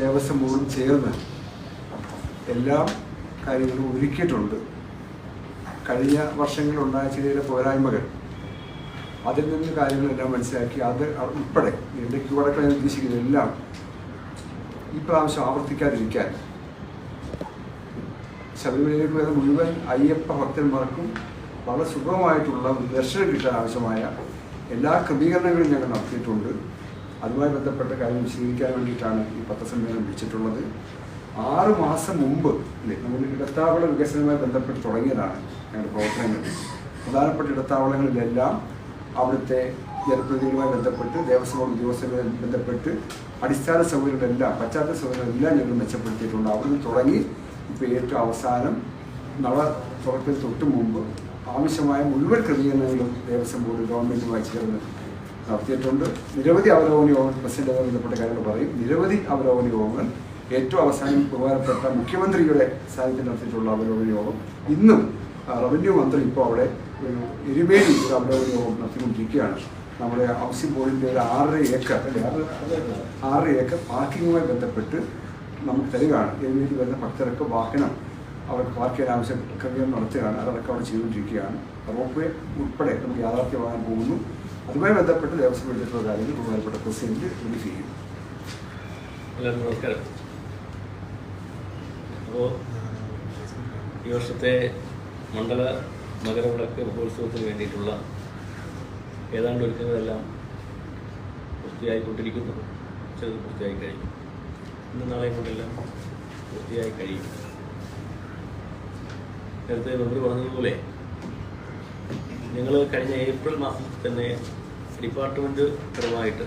ദേവസ്വം ബോർഡും ചേർന്ന് എല്ലാ കാര്യങ്ങളും ഒരുക്കിയിട്ടുണ്ട്. കഴിഞ്ഞ വർഷങ്ങളിലുണ്ടായ ചില പോരായ്മകൾ. അതിൽ നിന്ന് കാര്യങ്ങളെല്ലാം മനസ്സിലാക്കി അത് ഉൾപ്പെടെ ഇടയ്ക്ക് വടക്കം ഞാൻ ഉദ്ദേശിക്കുന്ന എല്ലാം ഈ പ്രാവശ്യം ആവർത്തിക്കാതിരിക്കാൻ. ശബരിമലയിലേക്ക് വരുന്ന മുഴുവൻ അയ്യപ്പ ഭക്തന്മാർക്കും വളരെ സുഗമമായിട്ടുള്ള ദർശനം കിട്ടാൻ ആവശ്യമായ എല്ലാ ക്രമീകരണങ്ങളും ഞങ്ങൾ നടത്തിയിട്ടുണ്ട്. അതുമായി ബന്ധപ്പെട്ട കാര്യം വിശദീകരിക്കാൻ വേണ്ടിയിട്ടാണ് ഈ പത്രസമ്മേളനം വിളിച്ചിട്ടുള്ളത്. ആറ് മാസം മുമ്പ് നമ്മൾ ഇടത്താവള വികസനവുമായി ബന്ധപ്പെട്ട് തുടങ്ങിയതാണ് ഞങ്ങളുടെ പ്രവർത്തനങ്ങൾ. പ്രധാനപ്പെട്ട ഇടത്താവളങ്ങളിലെല്ലാം അവിടുത്തെ ജനപ്രതിനിധികളുമായി ബന്ധപ്പെട്ട് ദേവസ്വം ബോർഡ് ഉദ്യോഗസ്ഥരുമായി ബന്ധപ്പെട്ട് അടിസ്ഥാന സൗകര്യങ്ങളെല്ലാം പശ്ചാത്തല സൗകര്യങ്ങളെല്ലാം ഞങ്ങൾ മെച്ചപ്പെടുത്തിയിട്ടുണ്ട്. അവിടുന്ന് തുടങ്ങി ഇപ്പോൾ ഏറ്റവും അവസാനം നള തുറക്കൽ തൊട്ട് മുമ്പ് ആവശ്യമായ മുഴുവൻ ക്രമീകരണങ്ങളും ദേവസ്വം ബോർഡ് ഗവൺമെന്റുമായി ചേർന്ന് നടത്തിയിട്ടുണ്ട്. നിരവധി അവലോകന യോഗങ്ങൾ പ്രസിഡന്റ് ബന്ധപ്പെട്ട കാര്യങ്ങൾ പറയും. നിരവധി അവലോകന യോഗങ്ങൾ. ഏറ്റവും അവസാനം ബഹുമാനപ്പെട്ട മുഖ്യമന്ത്രിയുടെ സാന്നിധ്യം നടത്തിയിട്ടുള്ള അവലോകന യോഗം. ഇന്നും റവന്യൂ മന്ത്രി ഇപ്പോൾ അവിടെ ഒരു എരുമേലി ഒരു അവലോകന യോഗം നടത്തിക്കൊണ്ടിരിക്കുകയാണ്. നമ്മുടെ ഹൗസിംഗ് ബോർഡിന്റെ ഒരു ആറര ഏക്കർ അല്ലെ? ആറ് ആറര ഏക്കർ പാർക്കിങ്ങുമായി ബന്ധപ്പെട്ട് നമുക്ക് തരികയാണ്. എരുമേലി വരുന്ന ഭക്തർക്ക് വാഹനം അവർക്ക് പാർക്ക് ചെയ്യാൻ ആവശ്യം ക്രമീകരണം നടത്തുകയാണ്. അതടക്കം അവിടെ ചെയ്തുകൊണ്ടിരിക്കുകയാണ്. റോപ്പ് വേ ഉൾപ്പെടെ നമുക്ക് യാഥാർത്ഥ്യമാകാൻ പോകുന്നു. അതുമായി ബന്ധപ്പെട്ട് ദേവസ്വം എടുത്തിട്ടുള്ള കാര്യങ്ങൾ ബഹുമാനപ്പെട്ട പ്രസിഡന്റ് ബ്രീഫ് ചെയ്യും നമസ്കാരം. അപ്പോൾ ഈ വർഷത്തെ മണ്ഡല മകരവിളക്ക് മഹോത്സവത്തിന് വേണ്ടിയിട്ടുള്ള ഏതാണ്ട് ഒരുക്കങ്ങളെല്ലാം പൂർത്തിയായിക്കൊണ്ടിരിക്കുന്നു. ചിലത് പൂർത്തിയായി കഴിയും ഇന്ന് നാളെ കൊണ്ടെല്ലാം പൂർത്തിയായി കഴിയും. നേരത്തെ മന്ത്രി പറഞ്ഞതുപോലെ ഞങ്ങൾ കഴിഞ്ഞ ഏപ്രിൽ മാസത്തിൽ തന്നെ ഡിപ്പാർട്ട്മെന്റ് പരമായിട്ട്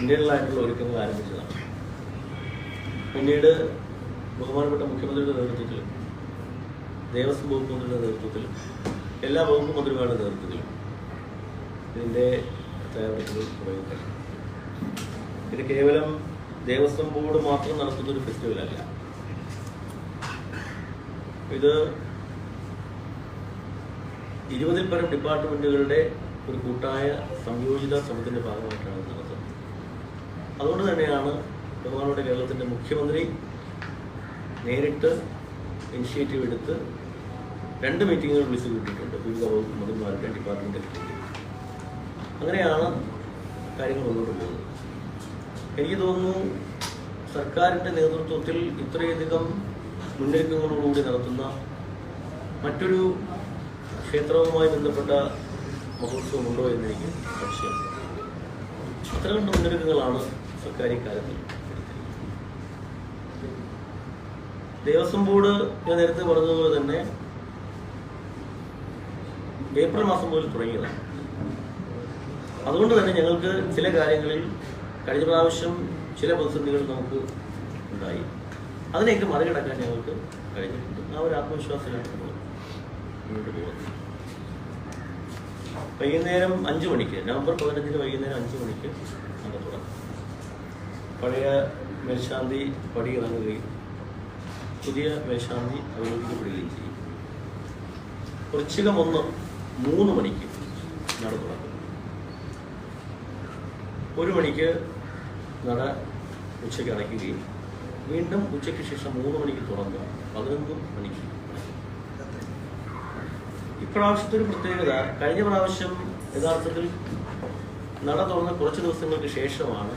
ഇന്ത്യയിലായിട്ടുള്ള ഒരുക്കങ്ങൾ ആരംഭിച്ചതാണ്. പിന്നീട് ബഹുമാനപ്പെട്ട മുഖ്യമന്ത്രിയുടെ നേതൃത്വത്തിലും ദേവസ്വം വകുപ്പ് മന്ത്രിയുടെ നേതൃത്വത്തിലും എല്ലാ വകുപ്പ് മന്ത്രിമാരുടെ നേതൃത്വത്തിലും ഇതിന്റെ തയ്യാറെടുപ്പുകൾ തുടങ്ങി ഇത് കേവലം ദേവസ്വം ബോർഡ് മാത്രം നടത്തുന്ന ഒരു ഫെസ്റ്റിവലല്ല ഇത് ഇരുപതിൽ പരം ഡിപ്പാർട്ട്മെന്റുകളുടെ ഒരു കൂട്ടായ സംയോജിത ശ്രമത്തിന്റെ ഭാഗമായിട്ടാണ് നടത്തുന്നത്. അതുകൊണ്ട് തന്നെയാണ് ബഹുമാനോടെ കേരളത്തിന്റെ മുഖ്യമന്ത്രി നേരിട്ട് ഇനിഷ്യേറ്റീവ് എടുത്ത് രണ്ട് മീറ്റിങ്ങുകൾ വിളിച്ചു കൂട്ടിയിട്ടുണ്ട്. വിവിധ വകുപ്പ് മന്ത്രിമാരുടെ ഡിപ്പാർട്ട്മെന്റ് അങ്ങനെയാണ് കാര്യങ്ങൾ മുന്നോട്ട് പോകുന്നത്. എനിക്ക് തോന്നുന്നു സർക്കാരിന്റെ നേതൃത്വത്തിൽ ഇത്രയധികം മുന്നൊരുക്കങ്ങളോടുകൂടി നടത്തുന്ന മറ്റൊരു ക്ഷേത്രവുമായി ബന്ധപ്പെട്ട മഹോത്സവം ഉണ്ടോ എന്ന് എനിക്ക് സംശയം. അത്തരം കണ്ട മുന്നൊരുക്കങ്ങളാണ് സർക്കാർ ഇക്കാര്യത്തിൽ ദേവസ്വം ബോർഡ് ഞാൻ നേരത്തെ പറഞ്ഞതുപോലെ തന്നെ ഏപ്രിൽ മാസം മുതൽ തുടങ്ങിയതാണ്. അതുകൊണ്ട് തന്നെ ഞങ്ങൾക്ക് ചില കാര്യങ്ങളിൽ കഴിഞ്ഞ പ്രാവശ്യം ചില പ്രതിസന്ധികൾ നമുക്ക് ഉണ്ടായി. അതിനെയൊക്കെ മറികടക്കാൻ ഞങ്ങൾക്ക് കഴിഞ്ഞിട്ടുണ്ട്. ആ ഒരു ആത്മവിശ്വാസത്തിലാണ് നമ്മൾ മുന്നോട്ട് പോകുന്നത് വൈകുന്നേരം അഞ്ച് മണിക്ക് നവംബർ പതിനഞ്ചിന് വൈകുന്നേരം അഞ്ച് മണിക്ക് നട തുടങ്ങും. പഴയ മേൽശാന്തി പടി ഇറങ്ങുകയും പുതിയ മേൽശാന്തി അവലോകിക്കപ്പെടുകയും ചെയ്യും. വൃശ്ചികം ഒന്ന് മൂന്ന് മണിക്ക് നട തുറക്കും. ഒരു മണിക്ക് നട ഉച്ചയ്ക്ക് അടയ്ക്കുകയും വീണ്ടും ഉച്ചയ്ക്ക് ശേഷം മൂന്ന് മണിക്ക് തുറന്ന് പതിനൊന്ന് മണിക്ക്. ഇപ്രാവശ്യത്തെ ഒരു പ്രത്യേകത കഴിഞ്ഞ പ്രാവശ്യം യഥാർത്ഥത്തിൽ നട തുറന്ന കുറച്ച് ദിവസങ്ങൾക്ക് ശേഷമാണ്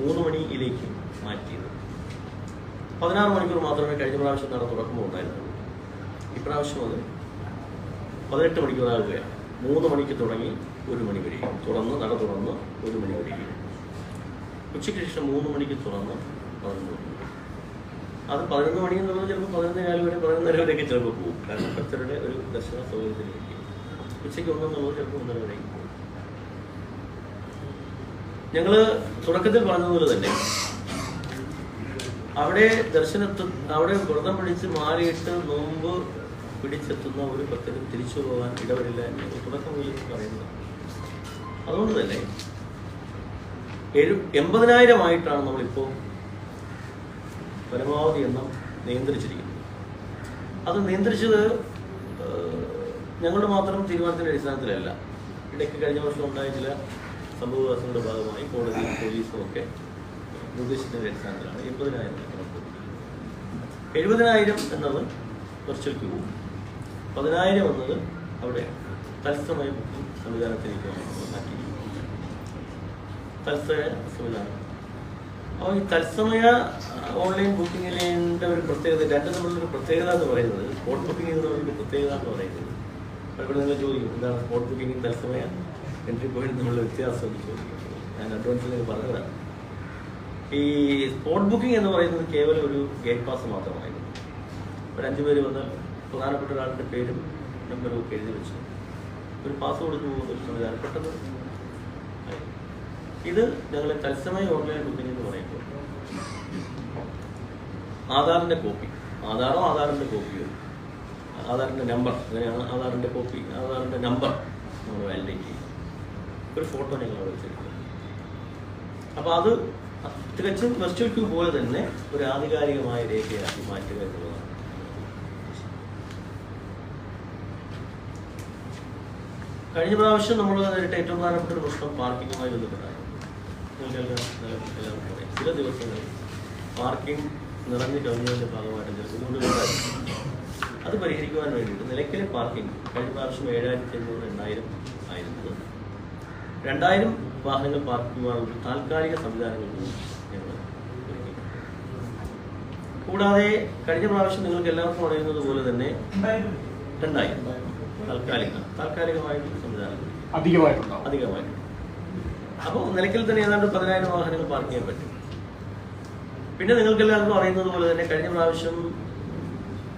മൂന്ന് മണിയിലേക്ക് മാറ്റിയത്. പതിനാറ് മണിക്കൂർ മാത്രമേ കഴിഞ്ഞ പ്രാവശ്യം നട തുറക്കുമ്പോൾ ഉണ്ടായിരുന്നുള്ളൂ. ഇപ്രാവശ്യം അത് പതിനെട്ട് മണിക്കൂറാകുകയാണ് മൂന്ന് മണിക്ക് തുടങ്ങി ഒരു മണി വരെയും തുറന്ന് നട തുറന്ന് ഒരു മണി വരെയും ഉച്ചയ്ക്ക് ശേഷം മൂന്ന് മണിക്ക് തുറന്ന് പതിനൊന്ന് മണി. വരെ. അത് പതിനൊന്ന് മണി എന്നുള്ളത് ചിലപ്പോൾ പതിനൊന്ന് കാലം വരെ പതിനൊന്നര വരെയൊക്കെ ചിലപ്പോൾ പോകും. കാരണം ഭക്തരുടെ ഒരു ദർശന സൗകര്യത്തിലേക്ക് ഉച്ചയ്ക്ക് ഒന്നെന്നുള്ളത് ചിലപ്പോൾ ഒന്നര വരെ ഞങ്ങൾ തുടക്കത്തിൽ പറഞ്ഞതുപോലെ തന്നെ അവിടെ ദർശനത്ത് അവിടെ വ്രതം പിടിച്ച് മാറിയിട്ട് നോമ്പ് പിടിച്ചെത്തുന്ന ഒരു ഭക്തനും തിരിച്ചു പോകാൻ ഇടവരില്ല എന്ന് തുടക്കം മുതൽ പറയുന്നത്. അതുകൊണ്ട് തന്നെ എഴു എൺപതിനായിരമായിട്ടാണ് നമ്മളിപ്പോൾ പരമാവധി എണ്ണം നിയന്ത്രിച്ചിരിക്കുന്നത് അത് നിയന്ത്രിച്ചത് ഞങ്ങളുടെ മാത്രം തീരുമാനത്തിന്റെ അടിസ്ഥാനത്തിലല്ല. ഇടയ്ക്ക് കഴിഞ്ഞ വർഷം ഉണ്ടായ ചില സംഭവവികാസങ്ങളുടെ ഭാഗമായി കോടതിയും പോലീസും ഒക്കെ നിർദ്ദേശത്തിന്റെ അടിസ്ഥാനത്തിലാണ് എൺപതിനായിരം കണക്ക് എഴുപതിനായിരം എന്നത് വെർച്വൽ ക്യൂ പതിനായിരം എന്നത് അവിടെ തത്സമയ സംവിധാനത്തിലേക്ക് മാറ്റിയിരിക്കുന്നത് തത്സമയ സംവിധാനം. അപ്പോൾ ഈ തത്സമയ ഓൺലൈൻ ബുക്കിങ്ങിന്റെ ഒരു പ്രത്യേകത രണ്ടും തമ്മിലൊരു പ്രത്യേകത എന്ന് പറയുന്നത് സ്പോട്ട് ബുക്കിംഗ് എന്നുള്ള പ്രത്യേകത എന്ന് പറയുന്നത്. പലപ്പോഴും നിങ്ങൾ ചോദിക്കും എന്താണ് സ്പോട്ട് ബുക്കിംഗ് തത്സമയ എൻട്രി പോയിന്റ് തമ്മിലുള്ള വ്യത്യാസം എന്ന് ചോദിക്കും. ഞാൻ അഡ്വാൻസിൽ പറഞ്ഞതാണ്. ഈ സ്പോട്ട് ബുക്കിംഗ് എന്ന് പറയുന്നത് കേവലം ഒരു ഗേറ്റ് പാസ് മാത്രമായിരുന്നു. ഒരു അഞ്ച് പേര് വന്നാൽ പ്രധാനപ്പെട്ട ഒരാളുടെ പേരും നമ്പറും ഒക്കെ എഴുതി വെച്ചു. ഒരു പാസ് കൊടുത്തു പോകുന്ന ഒരു സംവിധാനം. പെട്ടെന്ന്. ഇത് ഞങ്ങൾ തത്സമയ ഓൺലൈൻ ബുക്കിംഗ് എന്ന് പറയുമ്പോൾ ആധാറിന്റെ കോപ്പി. ആധാറോ ആധാറിന്റെ കോപ്പിയോ? ആധാറിന്റെ നമ്പർ. അങ്ങനെയാണ് ആധാറിന്റെ കോപ്പി ആധാറിന്റെ നമ്പർ നമ്മൾ വാലിഡേറ്റ് ചെയ്യും ഒരു ഫോട്ടോ ഞങ്ങൾ അവിടെ വെച്ചെടുക്കും അപ്പോൾ അത് തികച്ചും വെർച്വൽ പോലെ തന്നെ ഒരു ആധികാരികമായ രേഖയാക്കി മാറ്റുക എന്നുള്ളതാണ്. കഴിഞ്ഞ പ്രാവശ്യം നമ്മൾ നേരിട്ട ഏറ്റവും പ്രധാനപ്പെട്ട ഒരു പ്രശ്നം പാർക്കിങ്ങുമായി ബന്ധപ്പെട്ടായിരുന്നു. ചില ദിവസങ്ങളിൽ പാർക്കിംഗ് നിറഞ്ഞു കവിഞ്ഞതിന്റെ ഭാഗമായിട്ട് ചില അത് പരിഹരിക്കുവാൻ വേണ്ടിയിട്ട് നിലയ്ക്കലെ പാർക്കിംഗ് കഴിഞ്ഞ പ്രാവശ്യം ഏഴായിരത്തി അഞ്ഞൂറ് എണ്ണായിരം ആയിരുന്നത് രണ്ടായിരം വാഹനങ്ങൾ പാർക്ക് ചെയ്യുവാനുള്ള താൽക്കാലിക സംവിധാനങ്ങൾ കൂടാതെ കഴിഞ്ഞ പ്രാവശ്യം നിങ്ങൾക്ക് എല്ലാവർക്കും അറിയുന്നത് പോലെ തന്നെ രണ്ടായിരം താൽക്കാലിക താൽക്കാലികമായിട്ടുള്ള സംവിധാനങ്ങൾ കൂടി അധികമായിട്ടുണ്ടാവും. അധികമായിട്ട്. അപ്പോൾ നിലയ്ക്കൽ തന്നെ ഏതാണ്ട് പതിനായിരം വാഹനങ്ങൾ പാർക്ക് ചെയ്യാൻ പറ്റും. പിന്നെ നിങ്ങൾക്കെല്ലാവർക്കും അറിയുന്നത് പോലെ തന്നെ കഴിഞ്ഞ പ്രാവശ്യം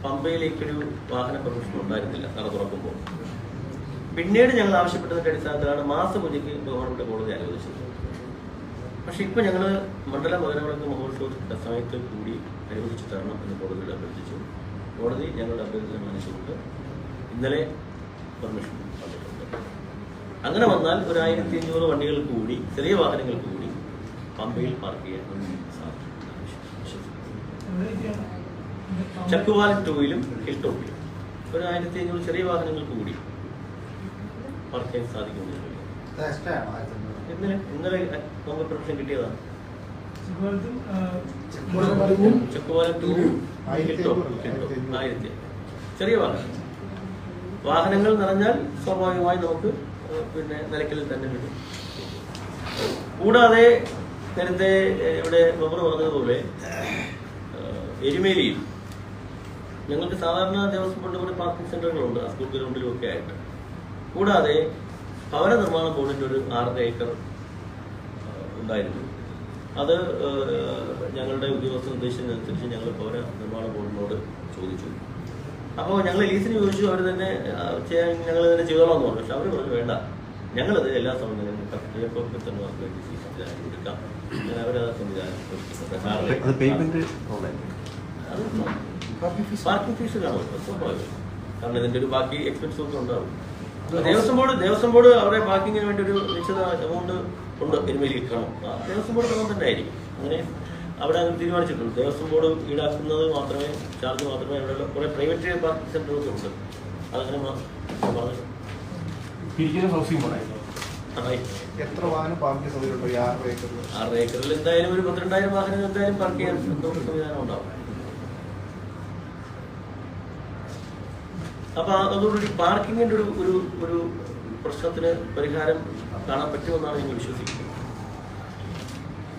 പമ്പയിലേക്കൊരു വാഹന പ്രമോഷൻ ഉണ്ടായിരുന്നില്ല നട തുറക്കുമ്പോൾ. പിന്നീട് ഞങ്ങൾ ആവശ്യപ്പെട്ടതിന്റെ അടിസ്ഥാനത്തിലാണ് മാസപൂജയ്ക്ക് ഗവൺമെന്റ് കോടതി അനുവദിച്ചത്. പക്ഷെ ഇപ്പൊ ഞങ്ങൾ മണ്ഡല മകരവിളക്ക് മഹോത്സവത്തിന്റെ സമയത്ത് കൂടി അനുവദിച്ചു തരണം എന്ന് കോടതിയിൽ അഭ്യർത്ഥിച്ചു. കോടതി ഞങ്ങളുടെ അഭ്യർത്ഥന മനസ്സിലുണ്ട് ഇന്നലെ പെർമിഷൻ അങ്ങനെ വന്നാൽ ഒരു ആയിരത്തി അഞ്ഞൂറ് വണ്ടികൾ കൂടി ചെറിയ വാഹനങ്ങൾ കൂടി പമ്പയിൽ പാർക്ക് ചെയ്യാൻ സാധിക്കും. ചക്കുവാൽ ടൂയിലും ഹിൽ ടോപ്പിലും ഒരു ആയിരത്തി അഞ്ഞൂറ് ചെറിയ വാഹനങ്ങൾ കൂടി പാർക്ക് ചെയ്യാൻ സാധിക്കും ഇന്നലെ ഇന്നലെ നമുക്ക് പ്രൊഫഷൻ കിട്ടിയതാണ്. ചെറിയ വാഹനം. വാഹനങ്ങൾ നിറഞ്ഞാൽ സ്വാഭാവികമായി നമുക്ക് പിന്നെ നിലയ്ക്കലിൽ തന്നെ വരും കൂടാതെ നേരത്തെ ഇവിടെ മെമ്പർ പറഞ്ഞതുപോലെ എരുമേലിയിൽ ഞങ്ങൾക്ക് സാധാരണ ദേവസ്വം ബോർഡ് പോലെ പാർക്കിംഗ് സെന്ററുകളുണ്ട് ആ സ്കൂൾ ഗ്രൗണ്ടിലും ഒക്കെ ആയിട്ട്. കൂടാതെ ഭവന നിർമ്മാണ ബോർഡിന്റെ ഒരു ആറര ഏക്കർ ഉണ്ടായിരുന്നു. അത് ഞങ്ങളുടെ ഉദ്യോഗസ്ഥ നിർദ്ദേശത്തിനനുസരിച്ച് ഞങ്ങൾ ഭവന നിർമ്മാണ ബോർഡിനോട് ചോദിച്ചു. അപ്പോൾ ഞങ്ങൾ ലീസിന് ചോദിച്ചു അവർ തന്നെ ചെയ്യാൻ ഞങ്ങൾ തന്നെ ചെയ്തോളാം എന്ന് പറഞ്ഞു. പക്ഷെ അവർ പറഞ്ഞു വേണ്ട. ഞങ്ങളത് എല്ലാ സമയത്തും അങ്ങനെ അവരത് സംവിധാനം അത് പേയ്മെന്റ് ഓൺലൈൻ അത് പാർക്കിംഗ് ഫീസ്. കാണും. കാരണം ഇതിന്റെ ഒരു ബാക്കി എക്സ്പെൻസ് ഒക്കെ ഉണ്ടാവും ദേവസ്വം ബോർഡ് ദേവസ്വം ബോർഡ് അവരുടെ പാർക്കിങ്ങിന് വേണ്ടി ഒരു നിശ്ചിത എമൗണ്ട് ഉണ്ട്. എരുമേലി കാണും. ദേവസ്വം ബോർഡ് തന്നെ ആയിരിക്കും. അങ്ങനെ അവിടെ അങ്ങനെ തീരുമാനിച്ചിട്ടുണ്ട്. ദേവസ്വം ബോർഡ് ഈടാക്കുന്നത് മാത്രമേ ചാർജ് മാത്രമേ അവിടെ കുറെ പ്രൈവറ്റ് പാർക്കിംഗ് സെന്ററുകളൊക്കെ ഉണ്ട്. അതങ്ങനെ പറഞ്ഞു. ഹൗസിംഗ് ബോർഡായിരുന്നു എത്ര വാഹനം ആറ് ഏക്കറിൽ? ആറ് ഏക്കറിൽ എന്തായാലും ഒരു പന്ത്രണ്ടായിരം വാഹനം എന്തായാലും പാർക്ക് ചെയ്യാൻ സംവിധാനം ഉണ്ടാവും. അപ്പൊ അതോടുകൂടി പാർക്കിങ്ങിന്റെ ഒരു ഒരു ഒരു പ്രശ്നത്തിന് പരിഹാരം കാണാൻ പറ്റുമെന്നാണ് ഞങ്ങൾ വിശ്വസിക്കുന്നത്.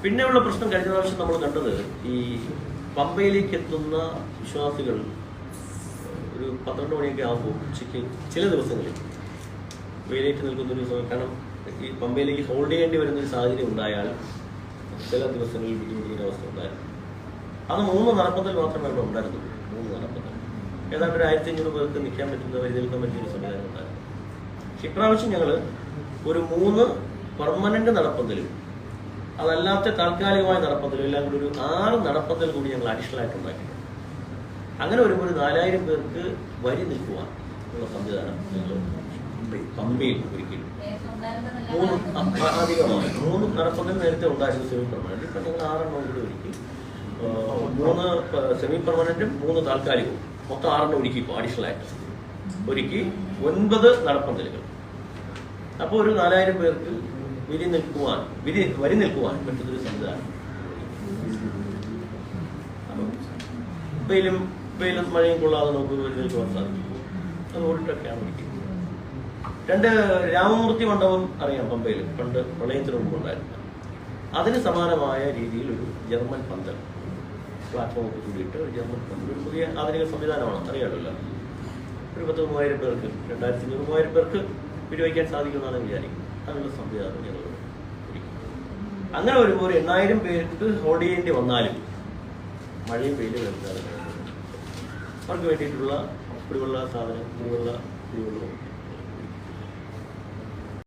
പിന്നെയുള്ള പ്രശ്നം കഴിഞ്ഞ പ്രാവശ്യം നമ്മൾ കണ്ടത് ഈ പമ്പയിലേക്ക് എത്തുന്ന വിശ്വാസികൾ ഒരു പന്ത്രണ്ട് മണിയൊക്കെ ആകുമ്പോൾ ഉച്ചയ്ക്ക് ചില ദിവസങ്ങളിൽ വെയിലേറ്റ് നിൽക്കുന്ന ഒരു സമയം കാരണം ഈ പമ്പയിലേക്ക് ഹോൾഡ് ചെയ്യേണ്ടി വരുന്ന ഒരു സാഹചര്യം ഉണ്ടായാൽ ചില ദിവസങ്ങളിൽ ബുദ്ധിമുട്ടുന്ന അവസ്ഥ ഉണ്ടായിരുന്നു. അത് മൂന്ന് നടപ്പന്തൽ മാത്രമേ അവിടെ ഉണ്ടായിരുന്നുള്ളൂ. മൂന്ന് നടപ്പന്തൽ ഏതാണ്ട് ഒരു ആയിരത്തി അഞ്ഞൂറ് പേർക്ക് നിൽക്കാൻ പറ്റുന്ന വഴി നിൽക്കാൻ പറ്റിയ ഒരു സംവിധാനം ഉണ്ടായിരുന്നു. ഇപ്രാവശ്യം ഞങ്ങൾ ഒരു മൂന്ന് പെർമനന്റ് നടപ്പന്തലും അതല്ലാത്ത താൽക്കാലികമായ നടപ്പന്തലും എല്ലാം കൂടി ഒരു ആറ് നടപ്പന്തൽ കൂടി ഞങ്ങൾ അഡീഷണൽ ആയിട്ട് ഉണ്ടാക്കിയിട്ടുണ്ട്. അങ്ങനെ വരുമ്പോൾ ഒരു നാലായിരം പേർക്ക് വരി നിൽക്കുവാൻ ഉള്ള സംവിധാനം ഞങ്ങൾ പമ്പയിൽ ഒരിക്കലും മൂന്ന് അധികമാണ്. മൂന്ന് നടപ്പന്തൽ നേരത്തെ ഉണ്ടായിരുന്നു സെമി പെർമനന്റ് ഇപ്പം ഞങ്ങൾ ആറെണ്ണം കൂടി ഒരുക്കി. മൂന്ന് സെമി പെർമനന്റും മൂന്ന് താൽക്കാലികവും. മൊത്തം ആറെണ്ണം ഒരുക്കി ഇപ്പോൾ അഡീഷണൽ ആയിട്ട്. ഒരുക്കി ഒൻപത് നടപ്പന്തലുകൾ. അപ്പോൾ ഒരു നാലായിരം പേർക്ക് വിരി നിൽക്കുവാൻ വിരി വരി നിൽക്കുവാൻ പറ്റുന്നൊരു സംവിധാനം. ഇപ്പയിലും വെയിലും മഴയും കൊള്ളാതെ നമുക്ക് വരി നിൽക്കുവാൻ സാധിക്കും അത് ഓടിട്ടൊക്കെയാണ് ഇരിക്കുന്നത് രണ്ട് രാമമൂർത്തി മണ്ഡപം അറിയാം പമ്പയിൽ പണ്ട് പ്രളയത്തിന് മുമ്പ് ഉണ്ടായിരുന്നു അതിന് സമാനമായ രീതിയിൽ ഒരു ജർമ്മൻ പന്തൽ. പ്ലാറ്റ്ഫോം ഒക്കെ കൂടിയിട്ട് ഒരു ജർമ്മൻ പന്തൽ. ഒരു പുതിയ ആധുനിക സംവിധാനമാണ്. അറിയാമല്ലോ. ഒരു പത്ത് മൂവായിരം പേർക്ക് രണ്ടായിരത്തി അഞ്ഞൂറ് മൂവായിരം പേർക്ക് വിനിയോഗിക്കാൻ സാധിക്കുമെന്നാണ് വിചാരിക്കുന്നത്. അതിനുള്ള സംവിധാനം ഞങ്ങൾ അങ്ങനെ വരുമ്പോൾ ഒരു എണ്ണായിരം പേർക്ക് ഹോൾഡ് ചെയ്യേണ്ടി വന്നാലും മഴയും വെയിലും വരുന്നതാണ്. അവർക്ക് വേണ്ടിയിട്ടുള്ള കുടിവെള്ള സാധനം കുടിവെള്ള കുടിവെള്ളവും